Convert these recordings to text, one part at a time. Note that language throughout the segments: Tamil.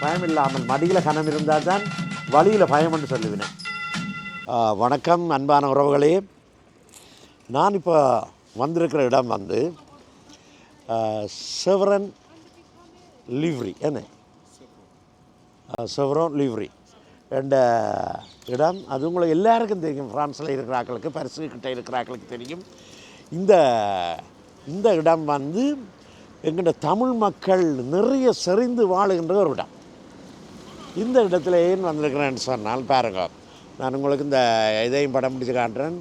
பயம் இல்லாமல் மடியில் கனம் இருந்தால் தான் வழியில் பயம்னு சொல்லுவினேன் வணக்கம் அன்பான உறவுகளே. நான் இப்போ வந்திருக்கிற இடம் வந்து செவரன் லிவ்ரி என்ன? செவரோன் லிவ்ரி என்ற இடம். அது உங்களுக்கு எல்லாருக்கும் தெரியும். ஃப்ரான்ஸில் இருக்கிற ஆட்களுக்கு பரிசு கிட்ட இருக்கிற தெரியும். இந்த இந்த இடம் வந்து எங்கள்கிட்ட தமிழ் மக்கள் நிறைய செறிந்து வாழுகின்ற ஒரு இடம். இந்த இடத்துல ஏன் வந்திருக்கிறேன்னு சொன்னால் பாருங்க நான் உங்களுக்கு இந்த இதையும் படம் பிடிச்சு காட்டுறேன்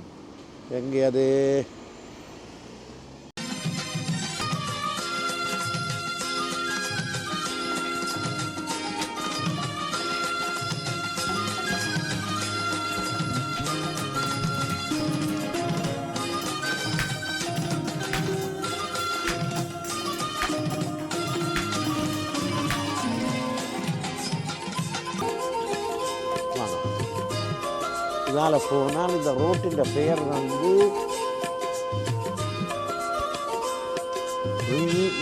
எங்கே அது? மேலே போனால் இந்த ரோட்டின் பெயர் வந்து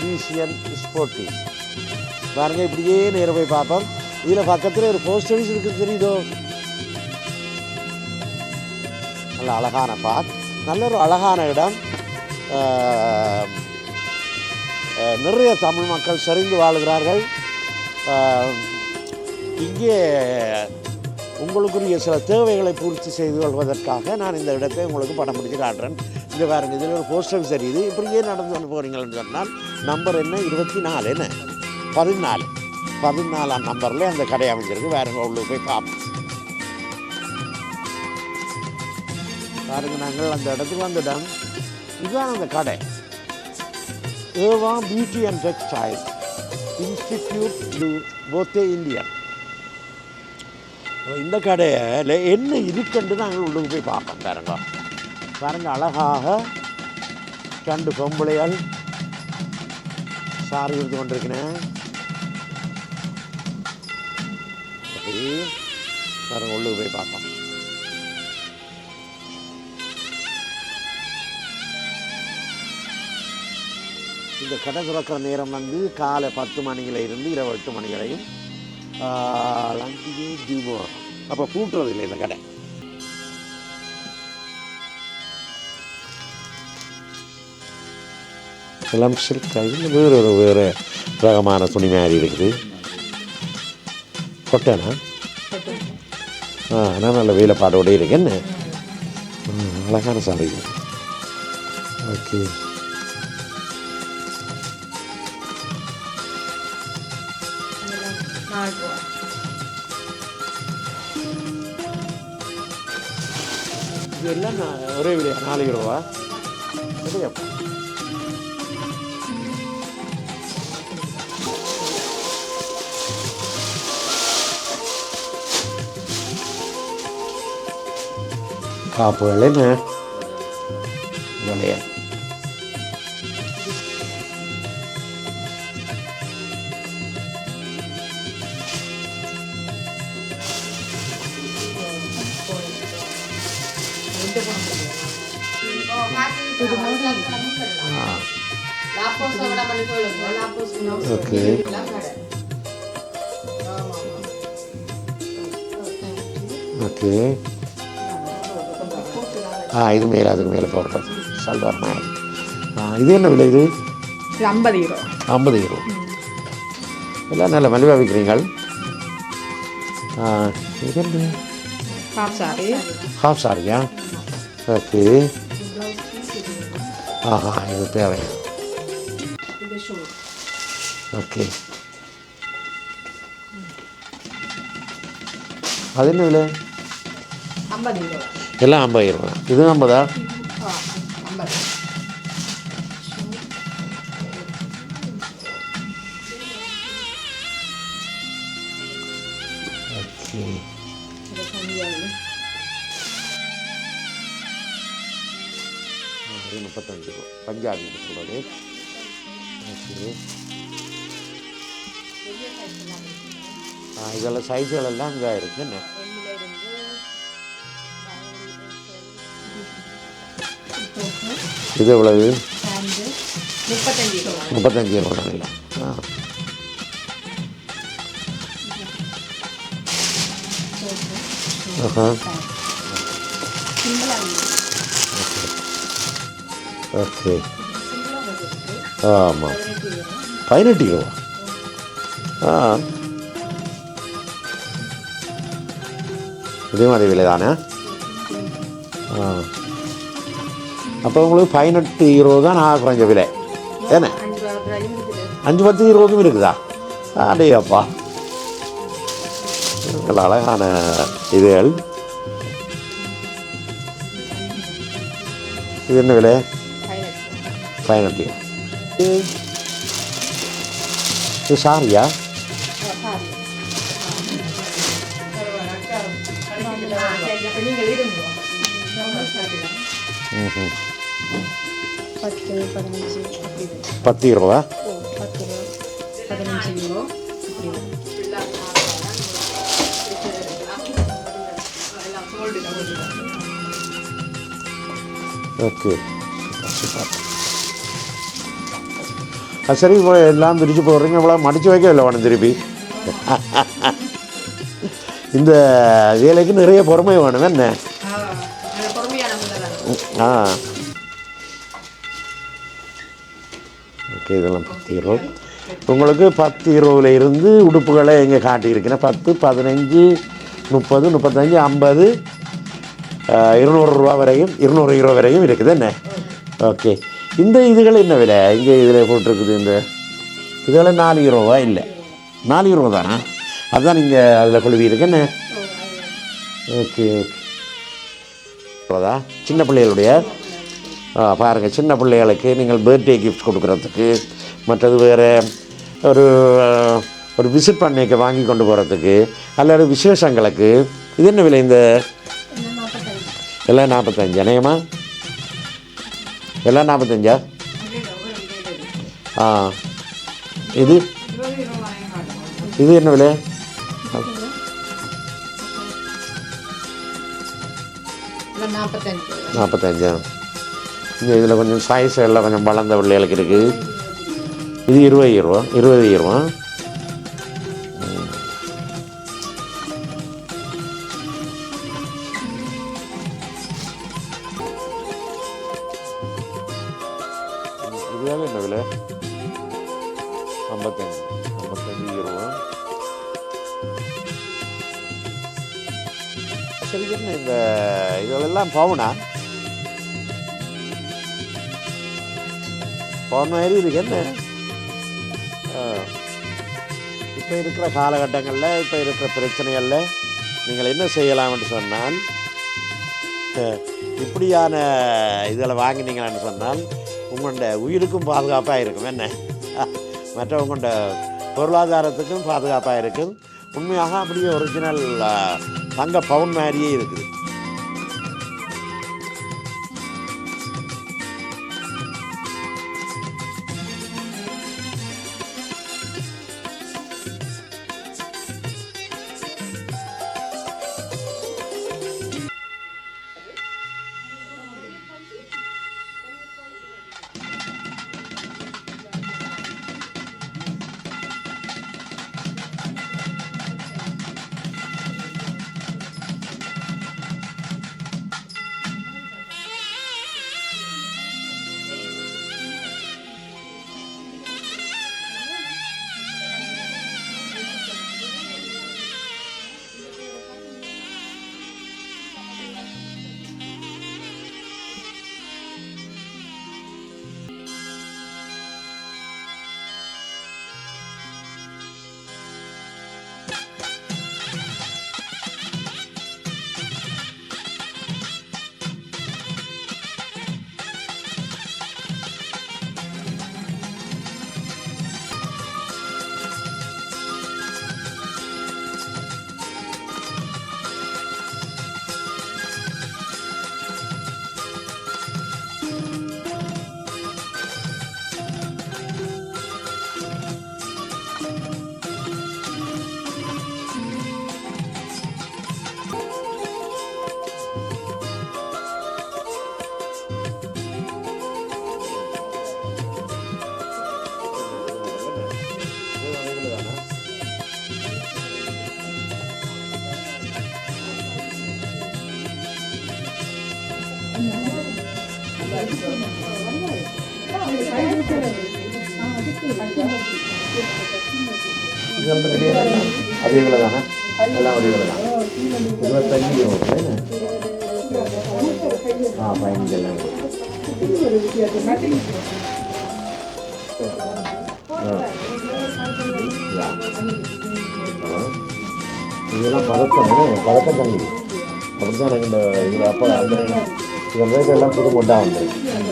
ரீசியன் ஸ்போர்ட்டிஸ் பாருங்க இப்படியே நேரம் போய் பார்ப்போம். இதில் பக்கத்தில் ஒரு போஸ்ட் ஆஃபீஸ் இருக்குது தெரியுதோ? நல்ல அழகான பார்க் நல்ல ஒரு அழகான இடம். நிறைய தமிழ் மக்கள் சரிந்து வாழுகிறார்கள். இங்கே உங்களுக்குரிய சில தேவைகளை பூர்த்தி செய்து கொள்வதற்காக நான் இந்த இடத்தை உங்களுக்கு படம் பிடிச்சு காட்டுறேன். இந்த வேறு இதில் ஒரு போஸ்ட் ஆஃபீஸ் தெரியுது. இப்படியே நடந்து கொண்டு போகிறீங்கன்னு சொன்னால் நம்பர் என்ன? இருபத்தி நாலு என்ன? பதினாலு. பதினாலாம் நம்பரில் அந்த கடை அமைஞ்சிருக்கு. வேறு உள்ளே போய் பார்ப்போம் பாருங்கள் நாங்கள் அந்த இடத்துக்கு வந்துட்டோம். இதுதான் அந்த கடை. Eva beauty and textile institute to போத்தே இந்தியா இந்த கடையில் என்ன இருக்குன்ட்டு நாங்கள் உள்ளுக்கு போய் பார்ப்போம். பாருங்க. பாருங்க அழகாக ரெண்டு பொம்பளையால் சாரி இருந்து கொண்டிருக்கிறேன் சரி பாருங்க உள்ளுக்கு போய் பார்ப்போம். இந்த கடை திறக்கிற நேரம் வந்து காலை பத்து மணியில இருந்து இரவு எட்டு மணி வரையும் லஞ்சுக்கு தீபோ அப்போ பூட்டுறது இல்லை இந்த கடை. எல்லாம் சில்க் வேறு ஒரு வேறு ரகமான துணி மாதிரி இருக்குது. கொட்டனா ஆ ஆனால் நல்ல வேலைப்பாடோட இருக்கு. என்ன? அழகான சாரி ஓகே. இது ஒரே விலையா நாலு ரூபா இல்லையா காப்பு என்ன? விலையா? ஓகே ஓகே ஆ இது மேலே அதுக்கு மேலே போடுறது சல்வார் மேலே ஆ இது என்ன விலை இது இது ஐம்பது ரூபா ஐம்பது யூரோ எல்லாம் நல்ல மலிவாக விற்கிறீங்கள் ஆ இது என்ன ஹாஃப் சாரி ஹாஃப் சாரியா ஓகே ஆஹா இது தேவை இது ஷூ ஓகே. அது என்ன விலை? எல்லாம் ஐம்பது ரூபா இது ஐம்பதா? ஓகே. முப்பத்தஞ்சு ரூபா. பஞ்சாபி சொல்கிறது ஓகே. இதெல்லாம் சைஸுகள் எல்லாம் அங்கே இருக்குன்னு இது எவ்வளவு? முப்பத்தஞ்சு ரூபாங்களா ஆ. ஆஹா. ஓகே. ஆமாம் பதினெட்டு கிலோவா இதே மாதிரி விலை தானே? ஆ. அப்போ உங்களுக்கு பதினெட்டு இருபது தான் நான் குறைஞ்ச விலை. ஏண்ணே அஞ்சு பத்து இருபதும் இருக்குதா? அடே அப்பா நல்ல அழகான இதுகள் இது என்ன விலை? பதினெட்டு. இது சாரியா? பத்து பதினஞ்சு பத்து இருபதா பத்து பதினஞ்சு யூரோ ஓகே அது சரி இப்போ எல்லாம் பிரித்து போடுறீங்க இவ்வளோ மடிச்சு வைக்கவில்லை வேணும் திருப்பி இந்த வேலைக்கு நிறைய பொறுமை வேணும் என்ன ஆ. ஓகே இதெல்லாம் பத்து இருபது. உங்களுக்கு பத்து இருபதுல இருந்து உடுப்புகளை எங்கே காட்டியிருக்கிறேன். பத்து பதினஞ்சு முப்பது முப்பத்தஞ்சு ஐம்பது இருநூறு ரூபா வரையும் இருநூறு இருபது வரையும் இருக்குது. என்ன? ஓகே. இந்த இதுகள் என்ன விலை? இங்கே இதில் போட்டிருக்குது இந்த. இதெல்லாம் நாலு ரூபா இல்லை. நாலு இருபது தானா? அதுதான் நீங்கள் அதில் கொழுவி இருக்கு என்ன? Okay okay. அவ்வளோதா சின்ன பிள்ளைகளுடைய பாருங்கள் சின்ன பிள்ளைகளுக்கு நீங்கள் பர்த்டே கிஃப்ட் கொடுக்குறதுக்கு மற்றது வேறு ஒரு ஒரு விசிட் பண்ணிக்க வாங்கி கொண்டு போகிறதுக்கு அல்லது விசேஷங்களுக்கு இது என்ன விலை இந்த? நாற்பத்தஞ்சு எல்லாம் நாற்பத்தஞ்சு அநேகமா எல்லாம் நாற்பத்தஞ்சா ஆ. இது? இது என்ன விலை? நாற்பத்தஞ்சு நாற்பத்தஞ்சா இந்த இதில் கொஞ்சம் சைஸ் எல்லாம் கொஞ்சம் வளர்ந்த பிள்ளைகளுக்கு இருக்குது. இது இருபது ரூபா இருபது ரூபா இதெல்லாம் பவுனா? பவுன் மாதிரி இதுக்கு என்ன இப்போ இருக்கிற காலகட்டங்களில் இப்போ இருக்கிற பிரச்சனைகளில் நீங்கள் என்ன செய்யலாம்னு சொன்னால் இப்படியான இதில் வாங்கினீங்களான்னு சொன்னால் உங்களோட உயிருக்கும் பாதுகாப்பாக இருக்கும். என்ன? மற்ற உங்களோட பொருளாதாரத்துக்கும் பாதுகாப்பாக இருக்கும். உண்மையாக அப்படியே ஒரிஜினல் தங்க பவுன் மாதிரியே இருக்குது. இதெல்லாம் விலையெல்லாம் அதே விலை தானே எல்லாம் ஒரே விலை தான் இருபத்தஞ்சு ஓகே ஆ பதினஞ்சு எல்லாம் ஆ. யா. ஆ. இதெல்லாம் பதக்கம் என்ன? பதக்கம் தண்ணி அப்படிதான் எனக்கு இந்த இதில் அப்போ அந்த இதன் ரேட் எல்லாம் புது மொட்டா வந்து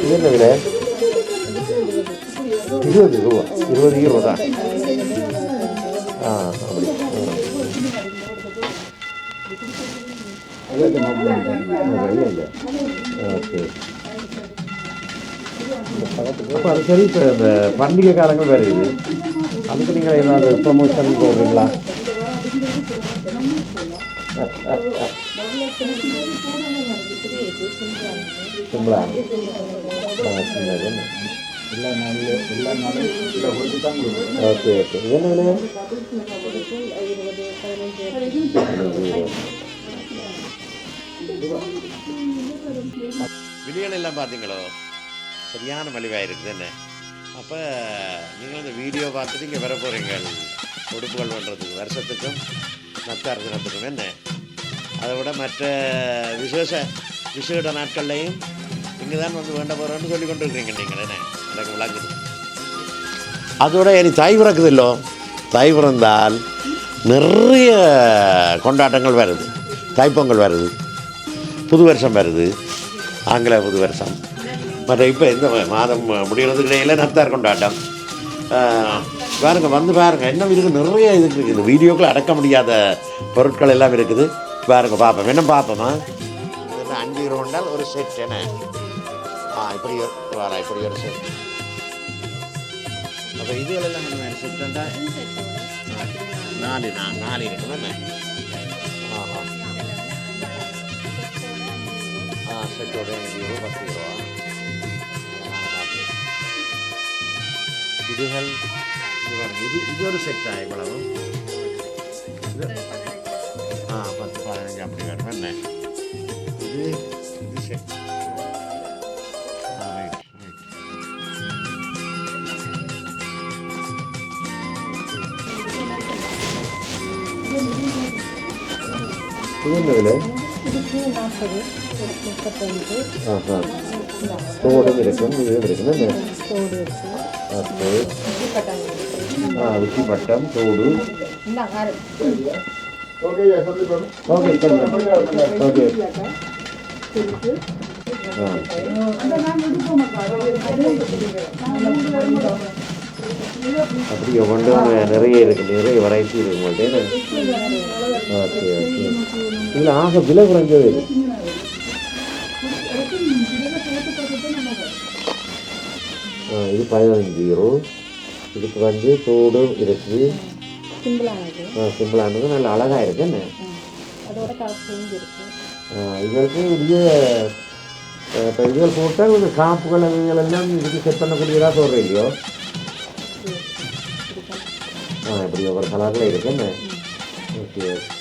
இது என்ன விலை இருபது ரூபா இருபது ஈரோ தான். ஆ அப்படி. ஓகே. அப்போ அது சரி இப்போ இந்த பண்டிகை காலங்கள் வேறு இது. அதுக்கு நீங்கள் ஏதாவது ப்ரொமோஷன் போடுறீங்களா? சிம்பிளா ஓகே ஓகே. என்ன விலை? விலைகள் எல்லாம் பார்த்தீங்களோ? சரியான மலிவாக இருக்குது என்ன? அப்போ நீங்கள் இந்த வீடியோ பார்த்துட்டு இங்கே வர போகிறீங்க உடுப்புகள் பண்ணுறதுக்கு வருஷத்துக்கும் நத்தார் தினத்துக்கும் என்ன? அதை விட மற்ற விசேஷ விசேட நாட்கள்லையும் இங்கே தான் வந்து வேண்ட போகிறோன்னு சொல்லி கொண்டு இருக்கிறீங்க நீங்கள் என்ன? அதோட இனி தாய் பிறக்குதில்லோ தாய் பிறந்தால் நிறைய கொண்டாட்டங்கள் வருது. தைப்பொங்கல் வருது. புது வருஷம் வருது. ஆங்கில புது வருஷம். மற்ற இப்போ இந்த மாதம் முடிகிறதுக்கு இடையில நத்தார் கொண்டாட்டம். பாருங்க வந்து பாருங்க. என்ன இருக்குது நிறைய இது இருக்குது. வீடியோக்கள் அடக்க முடியாத பொருட்கள் எல்லாம் இருக்குது. பாருங்க பார்ப்போம் என்ன பார்ப்போமா இது அஞ்சு ரூபாண்டால் ஒரு செட் என்ன ஆ இப்படி ஒரு இப்படி ஒரு செட் அப்போ இதுகளெல்லாம் என்ன செட்டுண்டா நாலு நான் நாலு இருக்குது என்ன ஆஹா. ஆ செட்டோட எனக்கு இருபது பத்து ரூபா இதுகள் இது இது ஒரு செட்டா இவ்வளவு? ஆ பத்து பதினஞ்சு அப்படி வரும் என்ன இது இது செட் இது என்ன விலை நாற்பது முப்பத்தஞ்சு ஆஹா தோடும் இருக்கும் இதுவும் இருக்கும் என்ன தோடு இருக்கு ஓகே கட்டாங்க ஆ தோடு ஆ அப்படியே கொண்டு நிறைய இருக்கு நிறைய வெரைட்டி இருக்கு உங்கள்கிட்ட ஓகே ஓகே. இதில் ஆக விலை குறைஞ்சது. இது. ஆ பதினஞ்சு யூரோ இதுக்கு வந்து தோடும் இருக்குது சிம்பிளானது. சிம்பிளானது நல்ல அழகாக இருக்கு என்ன? ஆ, இதற்கு உரிய இப்போ இதுகள் போட்டால் இந்த காப்புகள் எல்லாம் இதுக்கு செட் பண்ணக்கூடியதாக இப்படி ஒரு சலாக்கில் இருக்குன்னு ஓகே ஓகே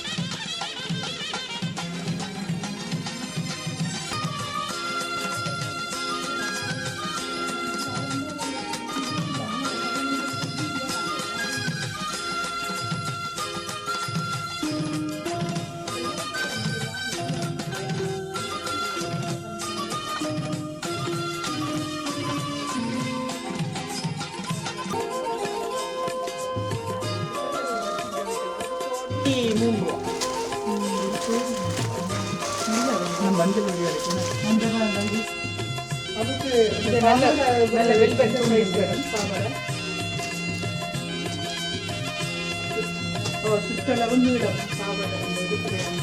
ஆ இப்படி ஒவ்வொரு கலரில் இருக்கு என்ன ஓகே சுற்றளவு நீளம் பாவாடை அந்த இதுக்கு பிரைடு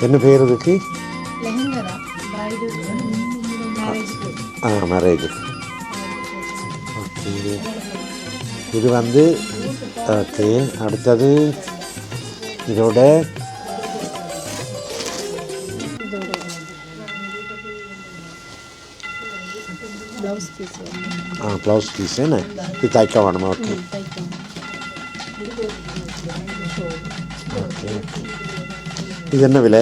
என்ன பேர் இதுக்கு ஆ. Marriage okay. இது வந்து ஓகே. அடுத்தது இதோட ஆ ப்ளவுஸ் பீஸ் என்ன? இது தைக்க வேணுமா? ஓகே. இது என்ன விலை?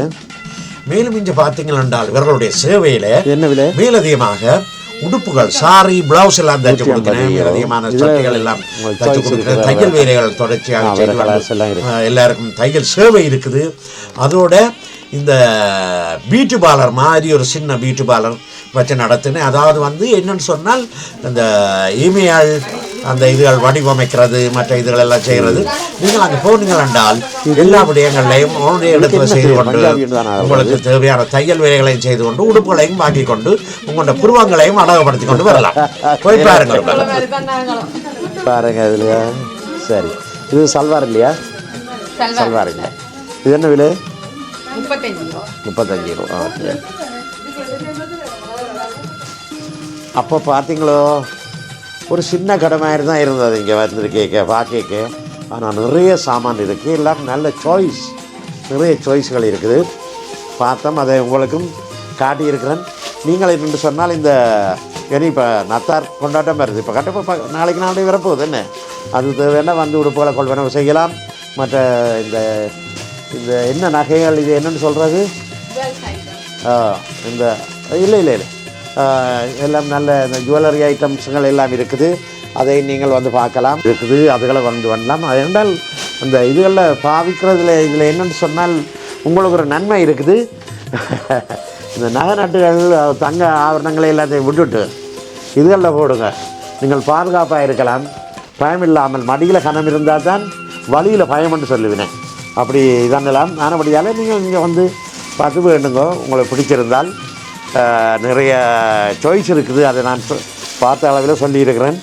மேலும் இங்கே பார்த்தீங்கள் என்றால் இவர்களுடைய சேவையில என்ன விலை? மேலதிகமாக உடுப்புகள் சாரி பிளவுஸ் எல்லாம் தைச்சு கொடுக்கிறேன். இதுல சட்டைகள் எல்லாம் தைச்சு கொடுக்கிறேன். தையல் வேலைகள் தொடர்ச்சியாக எல்லாருக்கும் தையல் சேவை இருக்குது. அதோட இந்த பியூட்டி பார்லர் மாதிரி ஒரு சின்ன பியூட்டி பார்லர் வச்சு நடத்தினேன். அதாவது வந்து என்னன்னு சொன்னால் இந்த இமெயில் அந்த இதுகள் வடிவமைக்கிறது மற்ற இதுகள் எல்லாம் செய்கிறது. நீங்கள் அங்கே போனீங்கள் என்றால் எல்லா விடயங்களையும் உங்களுடைய இடத்துல செய்து? கொண்டு? உங்களுக்கு தேவையான தையல் வேலைகளையும் செய்து கொண்டு உடுப்புகளையும் வாங்கி கொண்டு உங்களோட புருவங்களையும் அடகப்படுத்தி கொண்டு வரலாம். போய் பாருங்கள். பாருங்க இதுலையா? சரி. இது சல்வார் இல்லையா? சல்வார். இல்லை இது என்ன விலை? முப்பத்தஞ்சு ரூபா. முப்பத்தஞ்சு ரூபா. ஓகே. அப்போ பார்த்தீங்களோ? ஒரு சின்ன கடை மாதிரி தான் இருந்தது இங்கே வந்திருக்கேக்க பார்க்கேக்க ஆனால் நிறைய சாமான் இருக்குது எல்லாம் நல்ல சாய்ஸ் நிறைய சாய்ஸ்கள் இருக்குது. பார்த்தோம் அதை உங்களுக்கும் காட்டியிருக்கிறேன். நீங்கள் என்று சொன்னால் இந்த இனி இப்போ நத்தார் கொண்டாட்டம் வருது. இப்போ கண்டிப்பாக நாளைக்கு நாளைக்கு வரப்போகுது என்ன? அது தேவைன்னா வந்து உடுப்புகளை கொள்வனவு செய்யலாம். மற்ற இந்த இந்த என்ன நகைகள் இது என்னன்னு சொல்கிறது இந்த இல்லை இல்லை இல்லை. எல்லாம் நல்ல இந்த ஜுவல்லரி ஐட்டம்ஸுங்கள் எல்லாம் இருக்குது. அதை நீங்கள் வந்து பார்க்கலாம். இருக்குது அதுகளை வந்து வரலாம் அது என்றால் அந்த இதுகளில் பாவிக்கிறதுல இதில் என்னென்னு சொன்னால் உங்களுக்கு ஒரு நன்மை இருக்குது. இந்த நகை நட்டுகள் தங்க ஆபரணங்களை எல்லாத்தையும் விட்டுட்டு இதுகளில் போடுங்க. நீங்கள் பாதுகாப்பாக இருக்கலாம். பயம் இல்லாமல் மடியில் கனம் இருந்தால் தான் வழியில் பயம்னு சொல்லுவினேன் அப்படி இதன்னலாம் ஆனபடியால் நீங்கள் இங்கே வந்து பார்த்து வேண்டுங்க. உங்களுக்கு பிடிச்சிருந்தால் நிறைய சாய்ஸ் இருக்குது. அதை நான் சொ- பார்த்த அளவில் சொல்லியிருக்கிறேன்.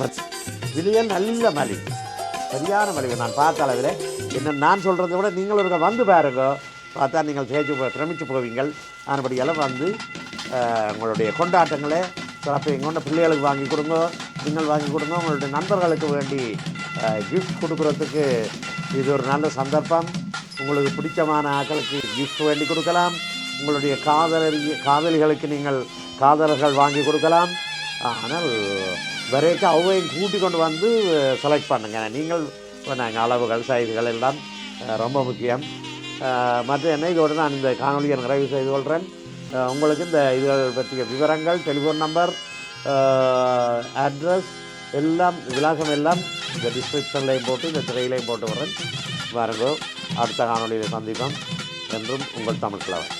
மத்- விலையே நல்ல மளிகை சரியான மளிகை நான் பார்த்த அளவில் என்ன நான் சொல்கிறத விட நீங்கள் ஒரு வந்து பாருங்க. பார்த்தா நீங்கள் சேர்த்து போ பிரமிச்சு போவீங்கள். அதுபடியெல்லாம் வந்து உங்களுடைய கொண்டாட்டங்களை சிறப்பு கொண்ட பிள்ளைகளுக்கு வாங்கி கொடுங்க. நீங்கள் வாங்கி கொடுங்க. உங்களுடைய நண்பர்களுக்கு வேண்டி கிஃப்ட் கொடுக்குறதுக்கு இது ஒரு நல்ல சந்தர்ப்பம். உங்களுக்கு பிடிச்சமான ஆக்களுக்கு கிஃப்ட் வேண்டி கொடுக்கலாம். உங்களுடைய காதலி காதலிகளுக்கு நீங்கள் காதலர்கள் வாங்கி கொடுக்கலாம். ஆனால் வரைக்கும் அவையும் கூட்டி கொண்டு வந்து செலக்ட் பண்ணுங்க. நீங்கள் நாங்கள் அளவுகள் சைஸ்கள் எல்லாம் ரொம்ப முக்கியம். மற்ற என்ன இதோடு நான் இந்த காணொலியை நிறைவு செய்து கொள்கிறேன் உங்களுக்கு இந்த இதுகள் பற்றிய விவரங்கள் டெலிஃபோன் நம்பர் அட்ரஸ் எல்லாம் விலாசம் எல்லாம் இந்த டிஸ்கிரிப்ஷன்லையும் போட்டு இந்த திரையிலையும் போட்டு வரேன் பாருங்க அடுத்த காணொலியில் சந்திப்போம். என்றும் உங்கள் தமிழ் கிழவன்